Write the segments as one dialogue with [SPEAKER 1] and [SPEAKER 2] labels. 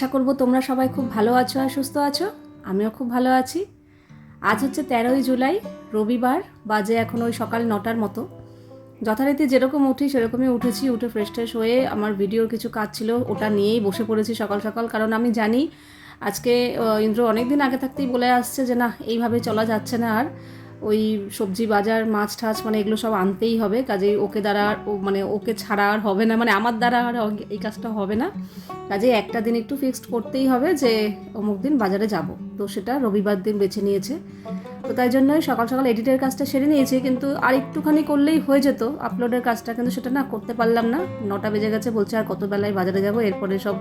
[SPEAKER 1] আশা করব তোমরা সবাই খুব ভালো আছো আর সুস্থ আছো। আমিও খুব ভালো আছি। আজ হচ্ছে তেরোই জুলাই, রবিবার, বাজে এখন ওই সকাল নটার মতো। যথারীতি যেরকম উঠি, সেরকমই উঠেছি, উঠে ফ্রেশ ট্রেশ হয়ে আমার ভিডিওর কিছু কাজ ছিল, ওটা নিয়েই বসে পড়েছি সকাল সকাল। কারণ আমি জানি, আজকে ইন্দ্র অনেক দিন আগে থাকতেই বলে আসছে যে, না, এইভাবে চলা যাচ্ছে না আর। ওই সবজি বাজার, মাছ টাছ মানে এগুলো সব আনতেই হবে। কাজেই ওকে দ্বারা মানে ওকে ছাড়া আর হবে না মানে আমার দ্বারা আর এই কাজটা হবে না। কাজে একটা দিন একটু ফিক্সড করতেই হবে যে অমুক দিন বাজারে যাব। তো সেটা রবিবার দিন বেছে নিয়েছে। তো তাই জন্যই সকাল সকাল এডিটের কাজটা সেরে নিয়েছি, কিন্তু আর একটুখানি করলেই হয়ে যেত। আপলোডের কাজটা কিন্তু সেটা না করতে পারলাম না। নটা বেজে গেছে, বলছে আর কত বেলায় বাজারে যাব? এরপরে সব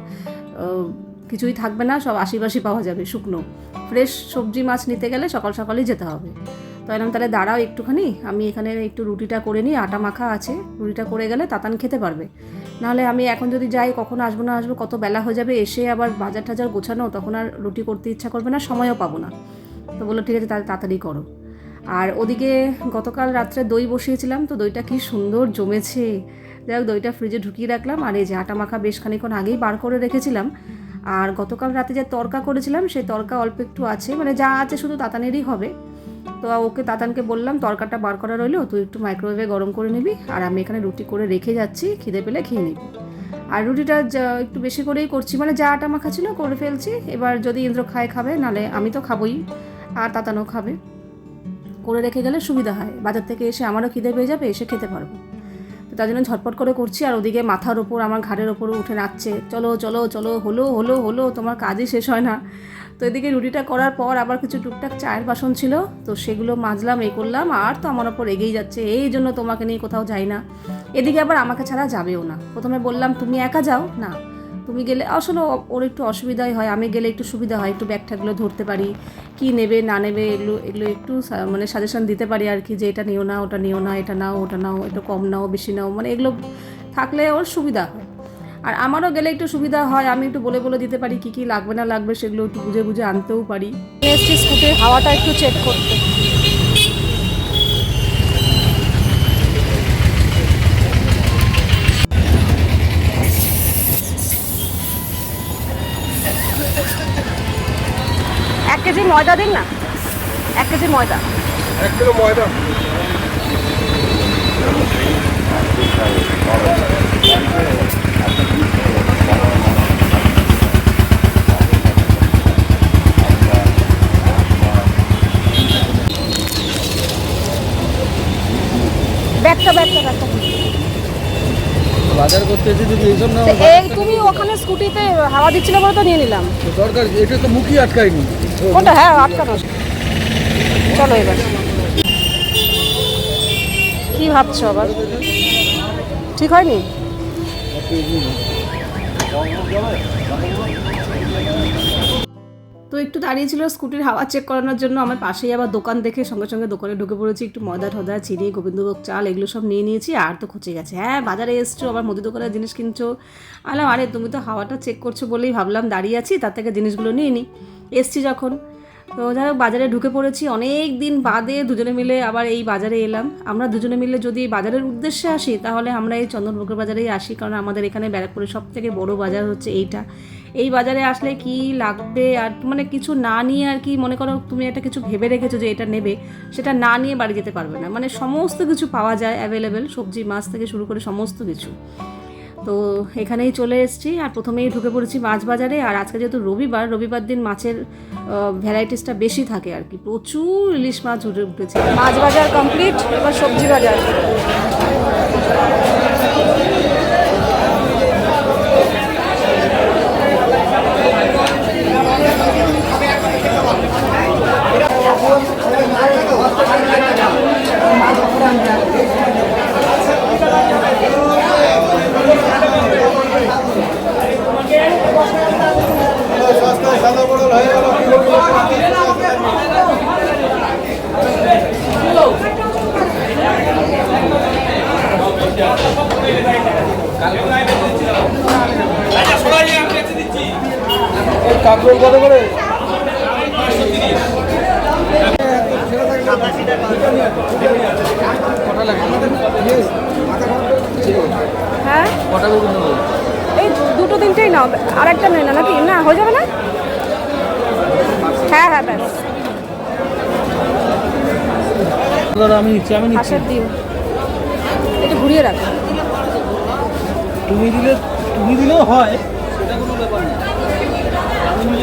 [SPEAKER 1] কিছুই থাকবে না, সব আশিবাসি পাওয়া যাবে, শুকনো। ফ্রেশ সবজি মাছ নিতে গেলে সকাল সকালই যেতে হবে। তো এরকম তাহলে দাঁড়াও একটুখানি। আমি এখানে একটু রুটিটা করে নিই, আটা মাখা আছে। রুটিটা করে গেলে তাতান খেতে পারবে। নাহলে আমি এখন যদি যাই, কখন আসব না আসব, কত বেলা হয়ে যাবে, এসে আবার বাজার টাজার গোছানো, তখন আর রুটি করতে ইচ্ছা করবে না, সময়ও পাবো না। তো বলল, ঠিক আছে, তাহলে তাড়াতাড়ি করো। আর ওদিকে গতকাল রাত্রে দই বসিয়েছিলাম, তো দইটা কি সুন্দর জমেছে। যাই হোক, দইটা ফ্রিজে ঢুকিয়ে রাখলাম, আর এই যে আটা মাখা বেশ খানিক্ষণ আগেই বার করে রেখেছিলাম। আর গতকাল রাতে যে তরকা করেছিলাম, সেই তরকা অল্প একটু আছে মানে যা আছে শুধু তাতানেরই হবে। তো ওকে তাতানকে বললাম তরকাটা বার করা রইল, তুই একটু মাইক্রোওয়েভে গরম করে নিবি, আর আমি এখানে রুটি করে রেখে যাচ্ছি, খিদে পেলে খেয়ে নিবি। আর রুটিটা একটু বেশি করেই করছি মানে যা আটা মাখা ছিল করে ফেলছি, এবার যদি ইন্দ্র খায় খাবে নালে আমি তো খাবোই, আর তাতানও খাবে। করে রেখে গেলে সুবিধা হয়, বাজার থেকে এসে আমারও খিদে পেয়ে যাবে, এসে খেতে পারব। তো তার জন্য ঝটপট করে করছি, আর ওদিকে মাথার ওপর, আমার ঘাড়ের ওপর উঠে নাচছে, চলো চলো চলো, হলো হলো হলো, তোমার কাজই শেষ হয় না। তো এদিকে রুটিটা করার পর আবার কিছু টুকটাক চায়ের বাসন ছিল, তো সেগুলো মাজলাম এই করলাম, আর তো আমার ওপর এগিয়ে যাচ্ছে, এই জন্য তোমাকে নিয়ে কোথাও যাই না। এদিকে আবার আমাকে ছাড়া যাবেও না। প্রথমে বললাম, তুমি একা যাও? না। তুমি গেলে, আসলে ওর একটু অসুবিধাই হয়, আমি গেলে একটু সুবিধা হয়, একটু ব্যাগ ট্যাগগুলো ধরতে পারি। কি নেবে, না নেবে, এগুলো এগুলো একটু মানে সাজেশন দিতে পারি আর কি, যে এটা নিও না, ওটা নিও না, এটা নাও, ওটা নাও এটা কম নাও, বেশি নাও। মানে এগুলো থাকলে ওর সুবিধা হয়। আর আমারও গেলে একটু সুবিধা হয় আমি একটু বলে বলে দিতে পারি কি কি লাগবে না লাগবে সেগুলো একটু বুঝে বুঝে আনতেও পারি। এসছি স্কুটির হাওয়াটা একটু চেক করতে। এক কেজি ময়দা দিন না? এক কেজি ময়দা।
[SPEAKER 2] এক কিলো ময়দা। বাজার করতে এসে যদি এইসব না
[SPEAKER 1] এই তুমি ওখানে স্কুটিতে হাওয়া দিচ্ছিল বলে তো নিয়ে নিলাম।
[SPEAKER 2] দরকার এটা তো মুখই আটকায়নি।
[SPEAKER 1] কোনটা হ্যাঁ আটকানো। চলো এবার। কি ভাবছ আবার? ঠিক হয়নি? তো একটু দাঁড়িয়েছিল স্কুটির হাওয়া চেক করানোর জন্য। আমার পাশেই আবার দোকান দেখে সঙ্গে সঙ্গে দোকানে ঢুকে পড়েছি। একটু ময়দা ঠদা চিনি, গোবিন্দভোগ চাল এগুলো সব নিয়ে নিয়েছি আর তো খচে গেছে। হ্যাঁ বাজারে এসছো, আবার মুদি দোকানের জিনিস কিনছো। আলাম আরে তুমি তো হাওয়াটা চেক করছ বলেই ভাবলাম দাঁড়িয়ে আছি, তার থেকে জিনিসগুলো নিয়ে নিই এসছি যখন। তো যাই হোক, বাজারে ঢুকে পড়েছি। অনেক দিন বাদে দুজনে মিলে আবার এই বাজারে এলাম। আমরা দুজনে মিলে যদি বাজারের উদ্দেশ্যে আসি, তাহলে আমরা এই চন্দনপুকুর বাজারেই আসি। কারণ আমাদের এখানে ব্যারাকপুরের সব থেকে বড় বাজার হচ্ছে এইটা। এই বাজারে আসলে কি লাগবে আর মানে কিছু না নিয়ে আর কি, মনে করো তুমি একটা কিছু ভেবে রেখেছো যে এটা নেবে, সেটা না নিয়ে বাড়ি যেতে পারবে না। মানে সমস্ত কিছু পাওয়া যায় অ্যাভেলেবেল সবজি, মাছ থেকে শুরু করে সমস্ত কিছু। তো এখানেই চলে এসেছি আর প্রথমেই ঢুকে পড়েছি মাছ বাজারে। আর আজকে যেহেতু রবিবার রবিবার দিন মাছের ভ্যারাইটিসটা বেশি থাকে আর কি। প্রচুর ইলিশ মাছ উঠে উঠেছে। মাছ বাজার কমপ্লিট এবার সবজি বাজার।
[SPEAKER 2] হ্যাঁ?
[SPEAKER 1] এই দুটো তিনটেই নাও আর একটা নেই না নাকি? না হয়ে যাবে না? হ্যাঁ হ্যাঁ ব্যাস।
[SPEAKER 2] দাদা আমি নিচ্ছি আমি নিচ্ছি।
[SPEAKER 1] একটু ঘুরিয়ে রাখো।
[SPEAKER 2] তুমি দিলে তুমি দিলেও হয় সেটা কোনো ব্যাপার না আমি নিজে করি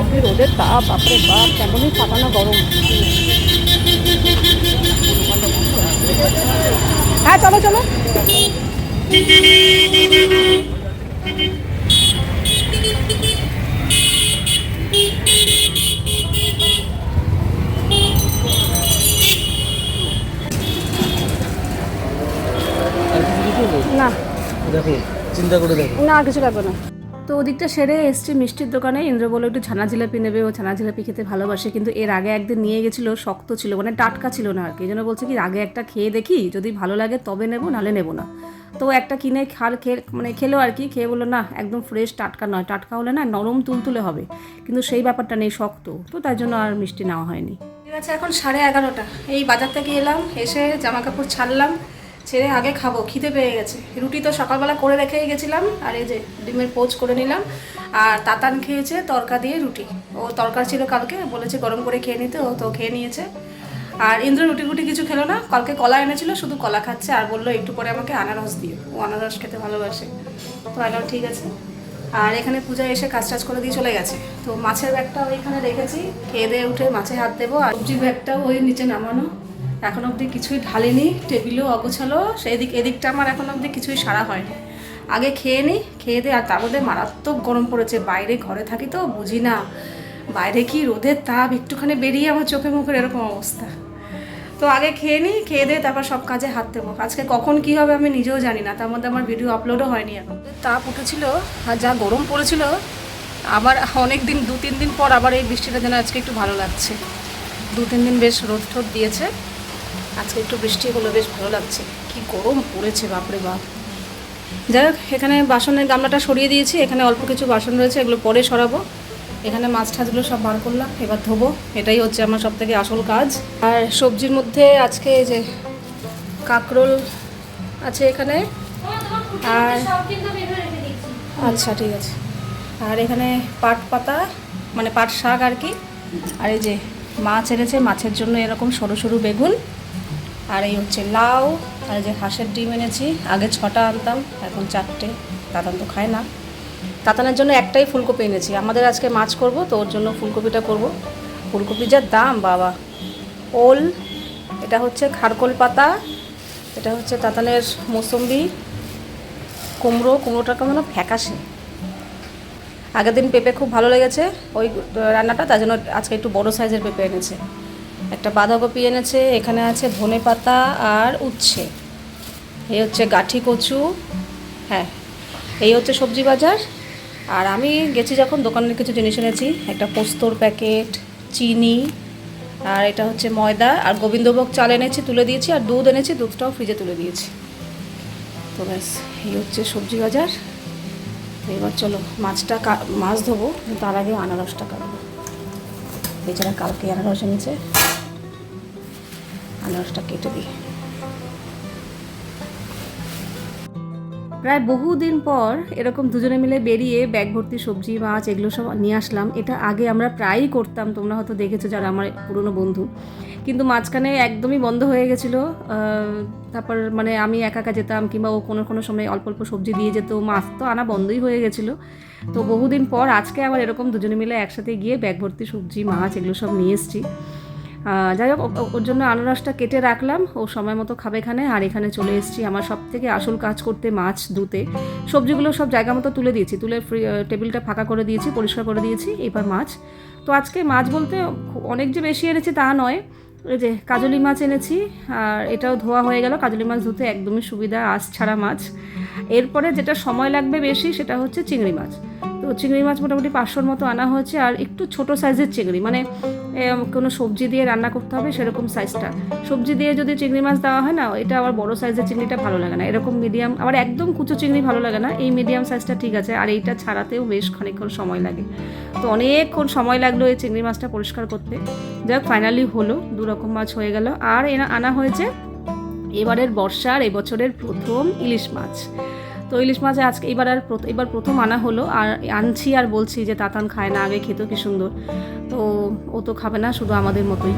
[SPEAKER 1] আপনি রোদের তাপ বাপরে বাপ কেমনই ফাটানো গরম। হ্যাঁ চলো চলো? না।
[SPEAKER 2] দেখো চিন্তা করে দেখো।
[SPEAKER 1] না কিছু লাগবে না। তো ওদিকটা সেরে এসছি মিষ্টির দোকানে। ইন্দ্র বলে একটু ছানা জিলাপি নেবে, ও ছানা জিলাপি খেতে ভালোবাসে। কিন্তু এর আগে একদিন নিয়ে গেছিল, শক্ত ছিল মানে টাটকা ছিল না আর কি। এই জন্য বলছে কি, আগে একটা খেয়ে দেখি, যদি ভালো লাগে তবে নেব নালে নেব না। তো একটা কিনে খাল খেয়ে মানে খেলো আর কি, খেয়ে বলল, না, একদম ফ্রেশ টাটকা নয়। টাটকা হলে না নরম তুলতুলে হবে, কিন্তু সেই ব্যাপারটা নেই, শক্ত। তো তার জন্য আর মিষ্টি নেওয়া হয়নি। ঠিক আছে এখন সাড়ে এগারোটা। এই বাজার থেকে এলাম, এসে জামা কাপড় ছাড়লাম। ছেড়ে আগে খাব, খিদে পেয়ে গেছে। রুটি তো সকালবেলা করে রেখেই গেছিলাম, আর এই যে ডিমের পোচ করে নিলাম, আর তাতান খেয়েছে তরকা দিয়ে রুটি। ও তরকার ছিল কালকে, বলেছে গরম করে খেয়ে নিতে, ও তো খেয়ে নিয়েছে। আর ইন্দ্র রুটি ফুটি কিছু খেলো না, কালকে কলা এনেছিল, শুধু কলা খাচ্ছে, আর বলল একটু পরে আমাকে আনারস দিও। ও আনারস খেতে ভালোবাসে। তো আলাম ঠিক আছে। আর এখানে পূজা এসে কাজ টাজ করে দিয়ে চলে গেছে। তো মাছের ব্যাগটা ওইখানে রেখেছি, খেয়ে দিয়ে উঠে মাছে হাত দেবো, আর সবজির ব্যাগটাও ওই নিচে নামানো। এখন অবধি কিছুই ঢালিনি, টেবিলও অগোছালো, সেই দিক এদিকটা আমার এখন অবধি কিছুই সারা হয়নি। আগে খেয়ে নিই খেয়ে দিয়ে আর তার মধ্যে মারাত্মক গরম পড়েছে, বাইরে ঘরে থাকি তো, বুঝি না। বাইরে কি রোদের তাপ, একটুখানি বেরিয়ে আমার চোখে মুখের এরকম অবস্থা। তো আগে খেয়ে নিই খেয়ে দিয়ে তারপর সব কাজে হাত দেবো। আজকে কখন কি হবে আমি নিজেও জানি না, তার মধ্যে আমার ভিডিও আপলোডও হয়নি এখন। তাপ উঠেছিল, আর যা গরম পড়েছিল আবার অনেক দিন দু তিন দিন পর আবার এই বৃষ্টিটা যেন আজকে একটু ভালো লাগছে। দু তিন দিন বেশ রোদ টোদ দিয়েছে। আজকে একটু বৃষ্টি হলো, বেশ ভালো লাগছে। কি গরম পড়েছে, বাপরে বাপ। যাই হোক, এখানে বাসনের গামলাটা সরিয়ে দিয়েছি, এখানে অল্প কিছু বাসন রয়েছে, এগুলো পরে সরাবো। এখানে মাছ ঠাছগুলো সব বার করলাম, এবার ধোবো। এটাই হচ্ছে আমার সব থেকে আসল কাজ। আর সবজির মধ্যে আজকে এই যে কাকরোল আছে এখানে। আর আচ্ছা ঠিক আছে। আর এখানে পাট পাতা মানে পাট শাক আর কি। আর এই যে মাছ এনেছে, মাছের জন্য এরকম সরু সরু বেগুন। আর এই হচ্ছে লাউ, আর যে হাঁসের ডিম এনেছি। আগে ছটা আনতাম, এখন চারটে তাতান তো খায় না। তাতানের জন্য একটাই ফুলকপি এনেছি। আমাদের আজকে মাছ করব, তো ওর জন্য ফুলকপিটা করব। ফুলকপি যা দাম, বাবা। ওল, এটা হচ্ছে খারকোল পাতা, এটা হচ্ছে তাতানের মৌসম্বি, কুমড়ো, কুমড়োটা কেমন ফ্যাকাশে। আগের দিন পেঁপে খুব ভালো লেগেছে, ওই রান্নাটা, তার জন্য আজকে একটু বড় সাইজের পেঁপে এনেছে। একটা বাঁধাকপি এনেছে, এখানে আছে ধনে পাতা আর উচ্ছে। এই হচ্ছে গাঠি কচু হ্যাঁ এই হচ্ছে সবজি বাজার। আর আমি গেছি যখন দোকানের কিছু জিনিস এনেছি, একটা পোস্তর প্যাকেট, চিনি, আর এটা হচ্ছে ময়দা। আর গোবিন্দভোগ চাল এনেছি, তুলে দিয়েছি, আর দুধ এনেছি, দুধটাও ফ্রিজে তুলে দিয়েছি। তো ব্যাস, এই হচ্ছে সবজি বাজার। এবার চলো, মাছটা মাছ ধোবো তার আগে আনারসটা কাটবো। এছাড়া কালকে আনারস এনেছে। আনারসটা কেটে দিই। প্রায় বহুদিন পর এরকম দুজনে মিলে বেরিয়ে ব্যাগ ভর্তি সবজি, মাছ এগুলো সব নিয়ে আসলাম। এটা আগে আমরা প্রায়ই করতাম, তোমরা হয়তো দেখেছ যারা আমার পুরনো বন্ধু। কিন্তু মাঝখানে একদমই বন্ধ হয়ে গেছিল। তারপর মানে আমি একা একা যেতাম কিংবা ও কোনো কোনো সময় অল্প অল্প সবজি দিয়ে যেত, মাছ তো আনা বন্ধই হয়ে গেছিল। তো বহুদিন পর আজকে আবার এরকম দুজনে মিলে একসাথে গিয়ে ব্যাগ ভর্তি সবজি, মাছ এগুলো সব নিয়ে এসেছি। যাই হোক ওর জন্য আনারসটা কেটে রাখলাম। ও সময় মতো খাবে এখানে। আর এখানে চলে এসেছি আমার সব থেকে আসল কাজ করতে মাছ ধুতে। সবজিগুলো সব জায়গা মতো তুলে দিয়েছি। তুলে টেবিলটা ফাঁকা করে দিয়েছি, পরিষ্কার করে দিয়েছি। এবার মাছ। তো আজকে মাছ বলতে অনেক যে বেশি এনেছি তা নয়। ওই যে কাজলি মাছ এনেছি, আর এটাও ধোয়া হয়ে গেল। কাজলি মাছ ধুতে একদমই সুবিধা, আঁশ ছাড়া মাছ। এরপরে যেটা সময় লাগবে বেশি, সেটা হচ্ছে চিংড়ি মাছ। তো চিংড়ি মাছ মোটামুটি পাঁচশোর মতো আনা হয়েছে আর একটু ছোট সাইজের চিংড়ি মানে কোনো সবজি দিয়ে রান্না করতে হবে সেরকম সাইজটা সবজি দিয়ে যদি চিংড়ি মাছ দেওয়া হয় না, এটা আবার বড় সাইজের চিংড়িটা ভালো লাগে না। এরকম মিডিয়াম আবার একদম কুচো চিংড়ি ভালো লাগে না, এই মিডিয়াম সাইজটা ঠিক আছে, আর এইটা ছাড়াতেও বেশ খানিকক্ষণ সময় লাগে। তো অনেকক্ষণ সময় লাগল এই চিংড়ি মাছটা পরিষ্কার করতে। যাক ফাইনালি হলো দু রকম মাছ হয়ে গেল। আর এনা, আনা হয়েছে এবারের বর্ষার এবছরের প্রথম ইলিশ মাছ। তো ইলিশ মাছ আজকে এবার আর এবার প্রথম আনা হলো, আর আনছি আর বলছি যে তাতান খায় না, আগে খেতো কি সুন্দর। তো ও তো খাবে না, শুধু আমাদের মতোই।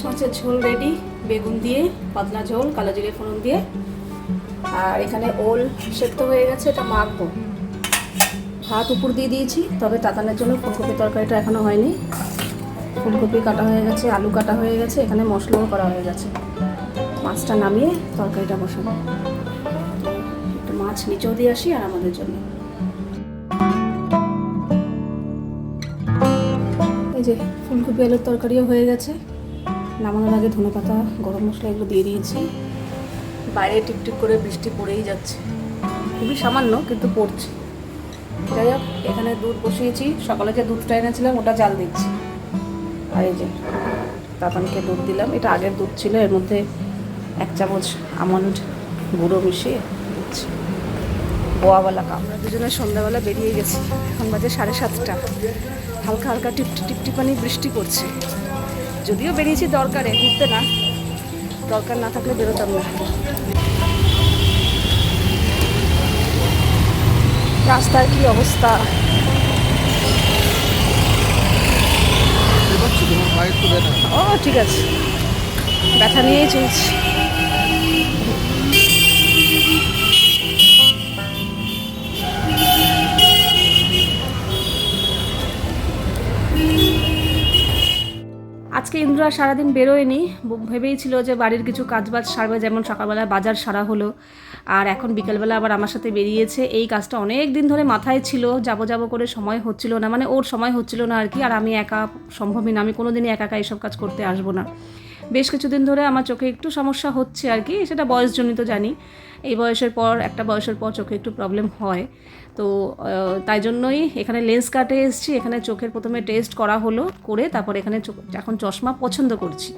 [SPEAKER 1] ইলিশ মাছের ঝোল রেডি বেগুন দিয়ে, পাতলা ঝোল, কালো জিরে ফোড়ন দিয়ে। আর এখানে ওল সেদ্ধ হয়ে গেছে, এটা মাখবো। ভাত উপর দিয়ে দিয়েছি, তবে তাতানের জন্য ফুলকপি তরকারিটা এখনও হয়নি। ফুলকপি কাটা হয়ে গেছে, আলু কাটা হয়ে গেছে, এখানে মশলাও করা হয়ে গেছে। মাছটা নামিয়ে তরকারিটা বসাবো। একটু মাছ নিচেও দিয়ে আসি, আর আমাদের জন্য। এই যে, ফুলকপি আলুর তরকারিও হয়ে গেছে। নামানোর আগে ধনে পাতা গরম মশলা এগুলো দিয়ে দিয়েছি। বাইরে টিপটিপ করে বৃষ্টি পড়েই যাচ্ছে। খুবই সামান্য, কিন্তু পড়ছে। যাই হোক, এখানে দুধ বসিয়েছি। সকালে যে দুধটা এনেছিলাম, ওটা জাল দিচ্ছি। আর এই যে তাতানকে দুধ দিলাম। এটা আগের দুধ ছিল, এর মধ্যে এক চামচ আমন্ড গুঁড়ো মিশিয়ে দিচ্ছি। বোয়াওয়ালা কাপ। আমরা দুজনে সন্ধ্যাবেলা বেরিয়ে গেছি। এখন বাজে সাড়ে সাতটা। হালকা হালকা টিপটি টিপটিপানি বৃষ্টি পড়ছে। যদিও বেরিয়েছি দরকারে ঘুরতে না। দরকার না থাকলে বেরোতাম না। রাস্তার কি অবস্থা? ও ঠিক আছে। ব্যথা নিয়েই চলছি। আজকে ইন্দ্র আর সারাদিন বেরোয়নি। ব- ভেবেই ছিল যে বাড়ির কিছু কাজবাজ সারবে, যেমন সকালবেলা বাজার সারা হলো। আর এখন বিকেলবেলা আবার আমার সাথে বেরিয়েছে। এই কাজটা অনেক দিন ধরে মাথায় ছিল, যাব যাব করে সময় হচ্ছিল না। মানে ওর সময় হচ্ছিল না আর কি। আর আমি একা সম্ভবই না। আমি কোনোদিনই একা একা এইসব কাজ করতে আসব না। বেশ কিছুদিন ধরে আমার চোখে একটু সমস্যা হচ্ছে আর কি। সেটা বয়সজনিত জানি। এই বয়সের পর, একটা বয়সের পর চোখে একটু প্রবলেম হয়। তো তাই জন্যই এখানে লেন্স কাটে এসেছি। এখানে চোখের প্রথমে টেস্ট করা হলো করে তারপর এখানে এখন চশমা পছন্দ করছি।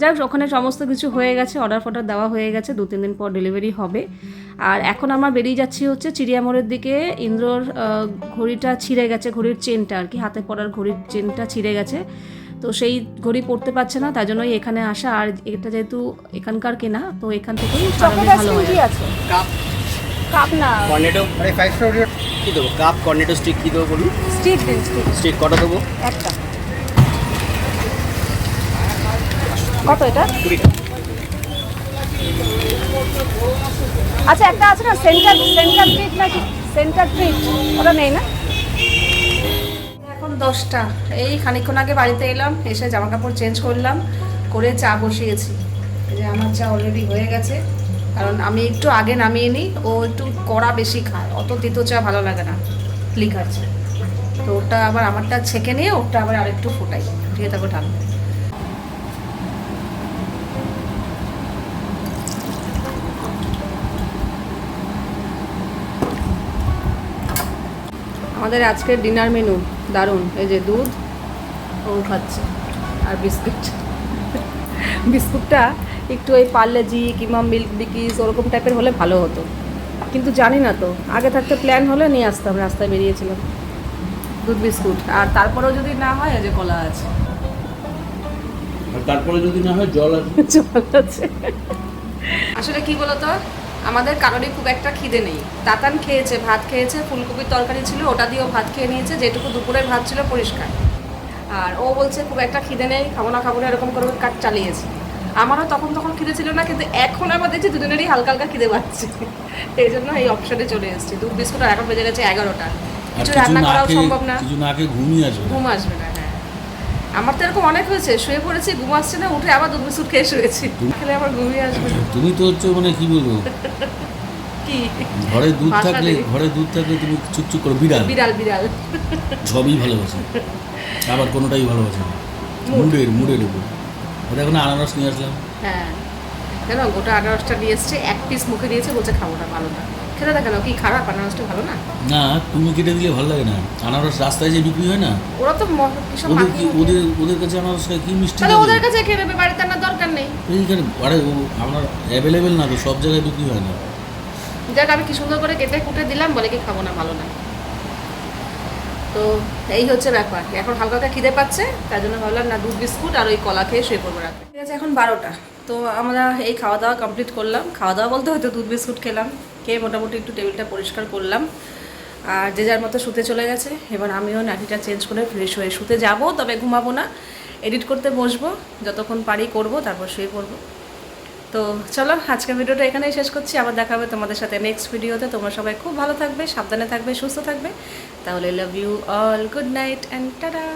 [SPEAKER 1] যাই হোক ওখানে সমস্ত কিছু হয়ে গেছে অর্ডার ফর্ডার দেওয়া হয়ে গেছে, দু, তিন দিন পর ডেলিভারি হবে। আর এখন আমার বেরিয়ে যাচ্ছি হচ্ছে চিড়িয়ামোড়ের দিকে। ইন্দ্রর ঘড়িটা ছিঁড়ে গেছে, ঘড়ির চেনটা আর কি, হাতে পরার ঘড়ির চেনটা ছিঁড়ে গেছে। তো সেই ঘড়ি পড়তে পারছে না তাই জন্যই এখানে আসা। আর এটা যেহেতু এখানকার কেনা তো এখান থেকেই ভালো হয়।
[SPEAKER 3] আছে।
[SPEAKER 4] কাপ।
[SPEAKER 3] কাপ না।
[SPEAKER 4] কর্নেটো আরে ফাইভ স্টার কী দেবো? কাপ কর্নেটো স্টিক কী দেবো বলুন?
[SPEAKER 3] স্টিক দিন স্টিক
[SPEAKER 4] স্টিক কটা দেবো?
[SPEAKER 3] একটা। কত এটা? আচ্ছা একটা আছে না সেন্টার সেন্টার ট্রিট নাকি? সেন্টার ট্রিট ওটা নেই না?
[SPEAKER 1] এখন দশটা। এই খানিক্ষণ আগে বাড়িতে এলাম, এসে জামা কাপড় চেঞ্জ করলাম, করে চা বসিয়েছি। যে আমার চা অলরেডি হয়ে গেছে, কারণ আমি একটু আগে নামিয়ে নিই, ও একটু কড়া বেশি খায়, অত তিতো চা ভালো লাগে না লিকার চা। তো ওটা আবার আমারটা ছেঁকে নিয়ে, ওটা আবার আরেকটু ফোটাই, দিয়ে তারপর ঢালবো। আমাদের আজকের ডিনার মেনু দারুণ। এই যে দুধ ও খাচ্ছে আর বিস্কুট। বিস্কুটটা একটু ওই পার্লেজি কিংবা মিল্ক বিকিস ওরকম টাইপের হলে ভালো হতো। কিন্তু জানি না তো আগে থাকতে প্ল্যান হলে নিয়ে আসতাম রাস্তায় বেরিয়েছিলাম। দুধ বিস্কুট আর তারপরেও যদি না হয় এই যে কলা আছে।
[SPEAKER 2] আর তারপরে যদি না হয় জল আসবে
[SPEAKER 1] জল আছে। আসলে কি বলতো আমাদের কারোরই খুব একটা খিদে নেই। তাতান খেয়েছে ভাত খেয়েছে ফুলকপির তরকারি ছিল ওটা দিয়েও ভাত খেয়ে নিয়েছে যেটুকু দুপুরের ভাত ছিল পরিষ্কার। আর ও বলছে খুব একটা খিদে নেই খাব না খাব না এরকম করে কাজ চালিয়েছে। আমারও তখন তখন খিদে ছিল না কিন্তু এখন আবার দেখছি দুজনেরই হালকা হালকা খিদে পাচ্ছে। এই জন্য এই অপশনে চলে এসেছি। দুধ বিস্কুট আর এখন বেজে গেছে এগারোটা। কিছু রান্না করাও সম্ভব না। ঘুম আসবে না। আমার তো এরকম অনেক হয়েছে শুয়ে পড়েছি ঘুম আসছে না উঠে আবার দুধ বিস্কুট খেয়ে শুয়েছি। খেলে আবার ঘুমিয়ে আসবে।
[SPEAKER 5] তুমি তো হচ্ছে মানে কি বলব?
[SPEAKER 1] কি?
[SPEAKER 5] ঘরে দুধ থাকলে। ঘরে দুধ থাকলে তুমি চুপচুপ করো বিড়াল।
[SPEAKER 1] বিড়াল বিড়াল।
[SPEAKER 5] সবই ভালোবাসে। আবার কোনোটাই ভালোবাসে না। মুডের মুডের উপর। ওটা এখন আনারস নিয়ে আসলাম।
[SPEAKER 1] হ্যাঁ। কেন গোটা আনারসটা নিয়ে এসছে এক পিস মুখে দিয়েছে বলছে খাব না ভালো না। খেতে দেখেন কি খারাপ? আনারসটা ভালো না?
[SPEAKER 5] না তুমি কেটে দিলে ভালো লাগে না। আনারস রাস্তায় যে বিক্রি হয় না
[SPEAKER 1] ওরা তো
[SPEAKER 5] ওদের কি ওদের ওদের কাছে আনারস খায় কি মিষ্টি
[SPEAKER 1] তাহলে ওদের কাছে খেয়ে নেবে বাড়িতে আনার দরকার নেই।
[SPEAKER 5] এইখানে আরে আমার অ্যাভেলেবেল না তো সব জায়গায় বিক্রি হয় না।
[SPEAKER 1] যাক আমি কি সুন্দর করে কেটে কুটে দিলাম বলে কি খাব না ভালো না। তো এই হচ্ছে ব্যাপার। এখন হালকা খিদে পাচ্ছে তাই জন্য ভাবলাম না দুধ বিস্কুট আর ওই কলা খেয়ে শুয়ে পড়ব রাতে। ঠিক আছে এখন বারোটা। তো আমরা এই খাওয়া দাওয়া কমপ্লিট করলাম। খাওয়া দাওয়া বলতে হয়তো দুধ বিস্কুট খেলাম। খেয়ে মোটামুটি একটু টেবিলটা পরিষ্কার করলাম। আর যে যার মতো শুতে চলে গেছে, এবার আমিও নাটিটা চেঞ্জ করে ফ্রেশ হয়ে শুতে যাব, তবে ঘুমাবো না। এডিট করতে বসবো, যতক্ষণ পারি করব, তারপর শুয়ে পড়ব। তো চলো, আজকের ভিডিওটা এখানেই শেষ করছি। আবার দেখা হবে তোমাদের সাথে নেক্সট ভিডিওতে। তোমরা সবাই খুব ভালো থাকবে, সাবধানে থাকবে, সুস্থ থাকবে। তাহলে love you all good night and tata